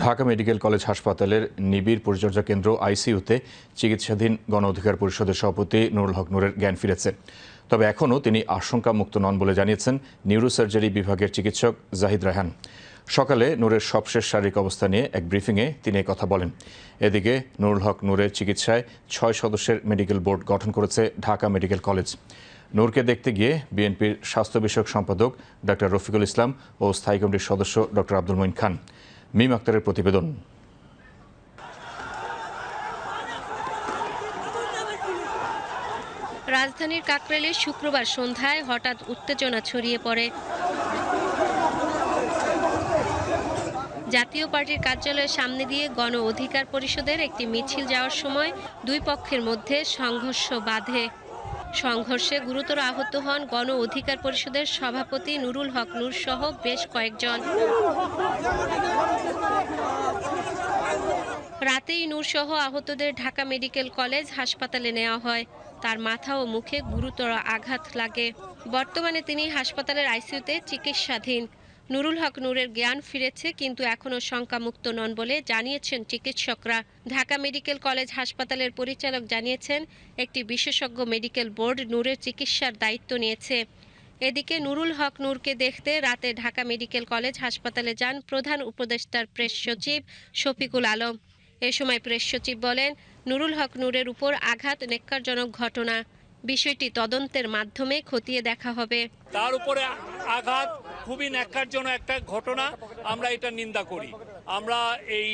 Dhaka medical college হাসপাতালের নিবিড় পরিচর্যা কেন্দ্র আইসিইউতে চিকিৎসাধীন গণ অধিকার পরিষদের সভাপতি নুরুল হক নুরের জ্ঞান ফিরেছে তবে এখনও তিনি আশঙ্কা মুক্ত নন বলে জানিয়েছেন নিউরোসার্জারি বিভাগের চিকিৎসক জাহিদ রায়হান। সকালে নূরের সবশেষ শারীরিক অবস্থা নিয়ে এক ব্রিফিংয়ে তিনি কথা বলেন। এদিকে নুরুল হক নূরের চিকিৎসায় ছয় সদস্যের মেডিকেল বোর্ড গঠন করেছে ঢাকা মেডিকেল কলেজ। নূরকে দেখতে গিয়ে বিএনপির স্বাস্থ্য বিষয়ক সম্পাদক ডক্টর রফিকুল ইসলাম ও স্থায়ী কমিটির সদস্য ডক্টর আব্দুল মঈন খান। মিম আক্তারের প্রতিবেদন। রাজধানীর কাকরাইলে শুক্রবার সন্ধ্যায় হঠাৎ উত্তেজনা ছড়িয়ে পড়ে। জাতীয় পার্টির কার্যালয়ের সামনে দিয়ে গণ অধিকার পরিষদের একটি মিছিল যাওয়ার সময় দুই পক্ষের মধ্যে সংঘর্ষ বাধে। সংঘর্ষে গুরুতর আহত হন গণ অধিকার পরিষদের সভাপতি নুরুল হক নুর সহ বেশ কয়েকজন। রাতেই নূরসহ আহতদের ঢাকা মেডিকেল কলেজ হাসপাতালে নেওয়া হয়। তার মাথা ও মুখে গুরুতর আঘাত লাগে। বর্তমানে তিনি হাসপাতালের আইসিইউতে চিকিৎসাধীন। নুরুল হক নূরের জ্ঞান ফিরেছে, কিন্তু এখনও শঙ্কামুক্ত নন বলে জানিয়েছেন চিকিৎসকরা। ঢাকা মেডিকেল কলেজ হাসপাতালের পরিচালক জানিয়েছেন, একটি বিশেষজ্ঞ মেডিকেল বোর্ড নূরের চিকিৎসার দায়িত্ব নিয়েছে। এদিকে নুরুল হক নূরকে দেখতে রাতে ঢাকা মেডিকেল কলেজ হাসপাতালে যান প্রধান উপদেষ্টার প্রেস সচিব শফিকুল আলম। এ সময় প্রেস সচিব বলেন, নুরুল হক নূরের উপর আঘাত নেক্কারজনক ঘটনা। বিষয়টি তদন্তের মাধ্যমে খতিয়ে দেখা হবে। তার উপরে আঘাত খুবই ন্যাক্কারজনক একটা ঘটনা। আমরা এটা নিন্দা করি। আমরা এই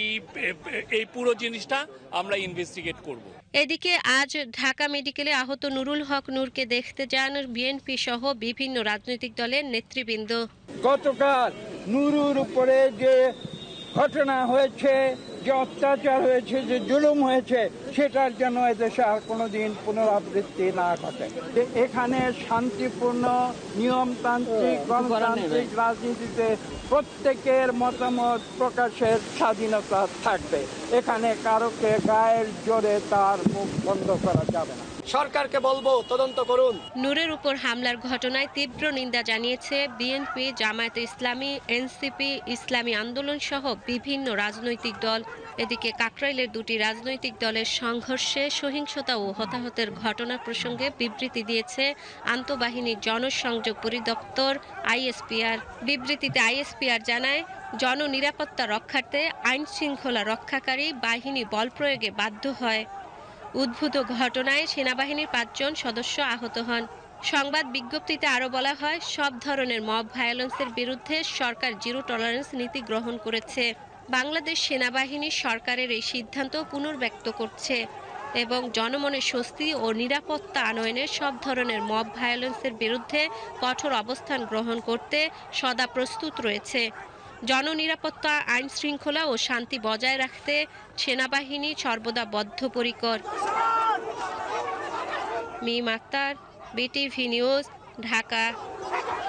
এই পুরো জিনিসটা আমরা ইনভেস্টিগেট করব। এদিকে আজ ঢাকা মেডিকেলে আহত নুরুল হক নূরকে দেখতে যান বিএনপি সহ বিভিন্ন রাজনৈতিক দলের নেতৃবৃন্দ। গতকাল নুরুর উপরে যে ঘটনা হয়েছে যে অত্যাচার হয়েছে যে জুলুম হয়েছে সেটার জন্য এদেশে আর কোনো দিন পুনরাবৃত্তি না ঘটে। এখানে শান্তিপূর্ণ নিয়মতান্ত্রিক গণতান্ত্রিক রাজনীতিতে প্রত্যেকের মতামত প্রকাশের স্বাধীনতা থাকবে। এখানে কারোকে গায়ের জোরে তার মুখ বন্ধ করা যাবে না। সরকারকে বলব, তদন্ত করুন। নূরের উপর হামলার ঘটনায় তীব্র নিন্দা জানিয়েছে বিএনপি, জামায়াতে ইসলামী, এনসিপি, ইসলামী আন্দোলন সহ বিভিন্ন রাজনৈতিক দল। এদিকে কাকরাইলের দুটি রাজনৈতিক দলের সংঘর্ষে সহিংসতা ও হতাহতের ঘটনা প্রসঙ্গে বিবৃতি দিয়েছে আন্তঃবাহিনী জনসংযোগ পরিদপ্তর আইএসপিআর। বিবৃতিতে আইএসপিআর জানায়, জননিরাপত্তা রক্ষার্থে আইন শৃঙ্খলা রক্ষাকারী বাহিনী বল প্রয়োগে বাধ্য হয়। উদ্ভূত ঘটনায় সেনাবাহিনীর পাঁচজন সদস্য আহত হন। সংবাদ বিজ্ঞপ্তিতে আরও বলা হয়, সব ধরনের মব ভায়োলেন্সের বিরুদ্ধে সরকার জিরো টলারেন্স নীতি গ্রহণ করেছে। বাংলাদেশ সেনাবাহিনী সরকারের এই সিদ্ধান্ত পুনর্ব্যক্ত করছে এবং জনমনে স্বস্তি ও নিরাপত্তা আনয়নে সব ধরনের মব ভায়োলেন্সের বিরুদ্ধে কঠোর অবস্থান গ্রহণ করতে সদা প্রস্তুত রয়েছে। জননিরাপত্তা আইন শৃঙ্খলা ও শান্তি বজায় রাখতে সেনাবাহিনী সর্বদা বদ্ধপরিকর। মি আক্তার বিটিভি নিউজ ঢাকা।